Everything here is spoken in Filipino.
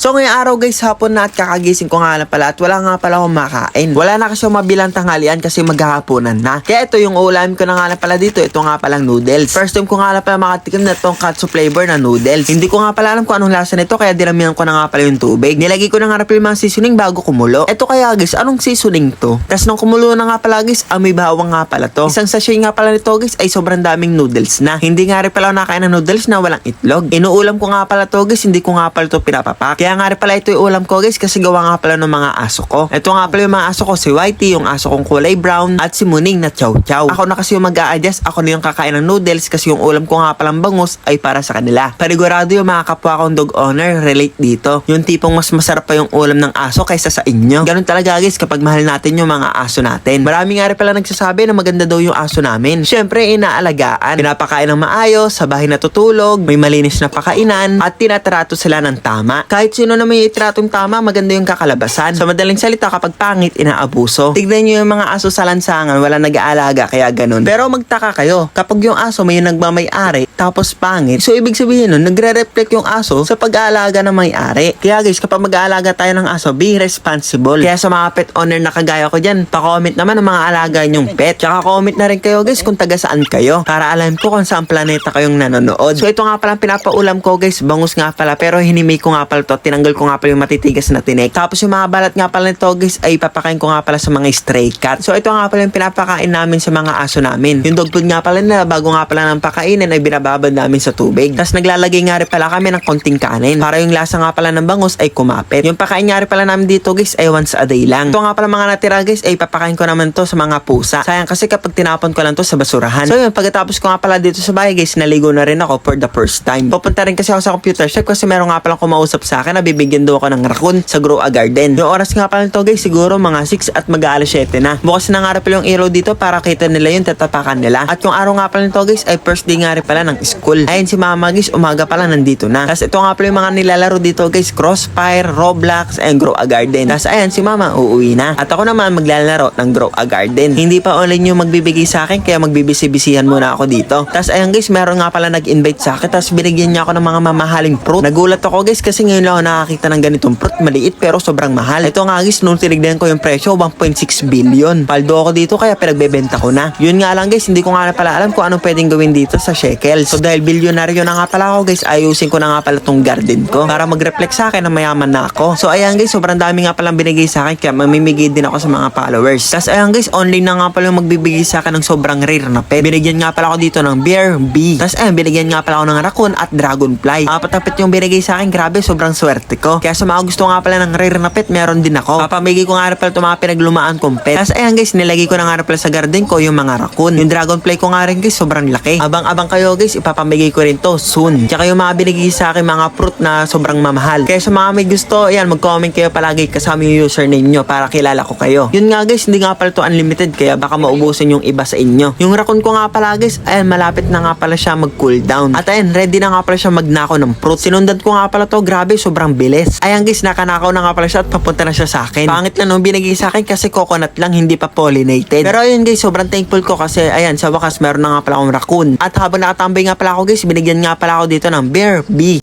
So ngayong araw guys, hapon na at kakagising ko nga lang pala at wala nga pala akong makain. Wala na kasi mabilang tanghalian kasi maghahaponan na. Kaya ito yung ulam ko na nga lang pala dito, ito nga palang noodles. First time ko nga lang pala makatikim na itong katsu flavor na noodles. Hindi ko nga pala alam kung anong lasa nito kaya dinamihan ko na nga pala yung tubig. Nilagay ko na nga pala yung mga seasoning bago kumulo. Ito kaya guys, anong seasoning to? Tapos nung kumulo na nga pala guys, amoy bawang nga pala to. Isang sachet nga pala nito guys ay sobrang daming noodles na. Hindi nga rin pala nakain ng noodles na walang itlog. Inuulam ko nga pala to guys, hindi ko nga pala to pinapapak. Kaya nga rin pala ito yung ulam ko guys kasi gawa nga pala ng mga aso ko. Ito nga pala yung mga aso ko, si Whitey, yung aso kong kulay brown, at si Muning na chow chow. Ako na kasi yung mag adjust ako na yung kakain ng noodles kasi yung ulam ko nga palang bangus ay para sa kanila. Panigurado yung mga kapwa kong dog owner relate dito. Yung tipong mas masarap pa yung ulam ng aso kaysa sa inyo. Ganun talaga guys kapag mahal natin yung mga aso natin. Marami nga rin pala nagsasabi na maganda daw yung aso namin. Siyempre, inaalagaan. Pinapakain ng maayos, sa bahay natutulog, may malinis na pakainan, at tinatrato sila ng tama. Kahit sino na may itratong tama, maganda yung kakalabasan. Sa madaling salita, kapag pangit, inaabuso. Tignan nyo yung mga aso sa lansangan, wala nag-aalaga, kaya ganun. Pero magtaka kayo, kapag yung aso may nagmamay-ari, tapos pangit, so ibig sabihin nun, nagre-reflect yung aso sa pag-aalaga ng may-ari. Kaya guys, kapag mag-aalaga tayo ng aso, be responsible. Kaya sa mga pet owner na kagaya ko dyan, pa-comment naman ang mga alaga nyong pet. Tsaka comment na rin kayo guys kung taga saan kayo. Para alam ko kung saan planeta kayong nanonood. So ito nga pala pinapaulam ko guys, bangus nga pala. Pero hinimay ko nga pala to, tinanggal ko nga pala yung matitigas na tinik. Tapos yung mga balat nga pala nito guys, ay papakain ko nga pala sa mga stray cat. So ito nga pala yung pinapakain namin sa mga aso namin. Yung dog food nga pala na bago nga pala ng pakainin ay binababad namin sa tubig. Tapos naglalagay nga rin pala kami ng konting kanin. Para yung lasa nga pala ng bangus ay kumapit. Yung pakain nga rin pala namin dito guys ay once a day lang. Ito nga pala mga natira guys ay papakain ko naman to sa mga pusa. Sayang kasi kapag tinapon ko lang to sa basurahan. So yun, pagkatapos ko nga pala dito sa bahay guys, naligo na rin ako for the first time. Pupunta rin kasi ako sa computer shop kasi meron nga palang kumausap sa akin na bibigyan daw ako ng raccoon sa Grow a Garden. Yung oras nga pala nito guys, siguro mga 6 at mag-aalas 7 na. Bukas na nga pala yung ilaw dito para kita nila yung tatapakan nila. At yung araw nga pala nito guys ay first day nga rin pala ng school. Ayun si mama guys, umaga pala nandito na. Tapos ito nga pala yung mga nilalaro dito guys, Crossfire, Roblox, and Grow a Garden. Tapos ayan si mama uuwi na. At ako naman maglalaro ng Grow a Garden. Hindi pa online yung magbibigay sa akin kaya magbibisi-bisihan muna ako dito. Tapos ayan guys, meron nga pala nag-invite sa akin tapos binigyan niya ako ng mga mamahaling fruit. Nagulat ako guys kasi ngayon lang ako nakakita ng ganitong fruit. Maliit pero sobrang mahal. Ito nga guys, nung tinignan ko yung presyo, 1.6 billion. Paldo ako dito kaya pinagbebenta ko na. Yun nga lang guys, hindi ko nga pala alam kung anong pwedeng gawin dito sa shekels. So dahil bilyonaryo na nga pala ako guys, ayusin ko na nga pala tong garden ko para mag-reflect sa akin na mayaman na ako. So ayan guys, sobrang dami nga palang binigay sa akin kaya mamimigay din ako sa mga followers. Tapos ayan guys, online na nga pala magbibigay sa akin ng sobrang rare na pet. Binigyan nga pala ako dito ng bear, bee. Tapos ayan, binigyan nga pala ako ng raccoon at dragonfly. Apat na pet yung binigay sa akin, grabe, sobrang swerte ko. Kaya sa mga gusto nga pala ng rare na pet, meron din ako. Papamigay ko nga rin pala itong mga pinaglumaan kong pet. Tapos ayan guys, nilagay ko na nga rin pala sa garden ko yung mga raccoon. Yung dragonfly ko nga rin guys, sobrang laki. Abang-abang kayo guys, ipapamigay ko rin to soon. Tsaka yung mga binigay sa akin mga fruit na sobrang mamahal. Kaya sa mga may gusto, ayan, mag-comment kayo palagi kasama yung username nyo para kilala ko kayo. Yun nga guys, hindi nga pala to unlimited kaya baka maubusin yung iba sa inyo. Yung raccoon ko nga pala guys, ayan, malapit na nga pala siya mag-cool down. At ayan, ready na nga pala siya magnakaw ng fruit. Sinundan ko nga pala to, grabe, sobrang bilis. Ayan guys, nakanakaw na nga pala siya at papunta na siya sa akin. Pangit na nung binigay sa akin kasi coconut lang, hindi pa pollinated. Pero ayun guys, sobrang thankful ko kasi ayan, sa wakas meron na nga pala akong raccoon. At habang nakatambay nga pala ako guys, binigyan nga pala ako dito ng bear bee.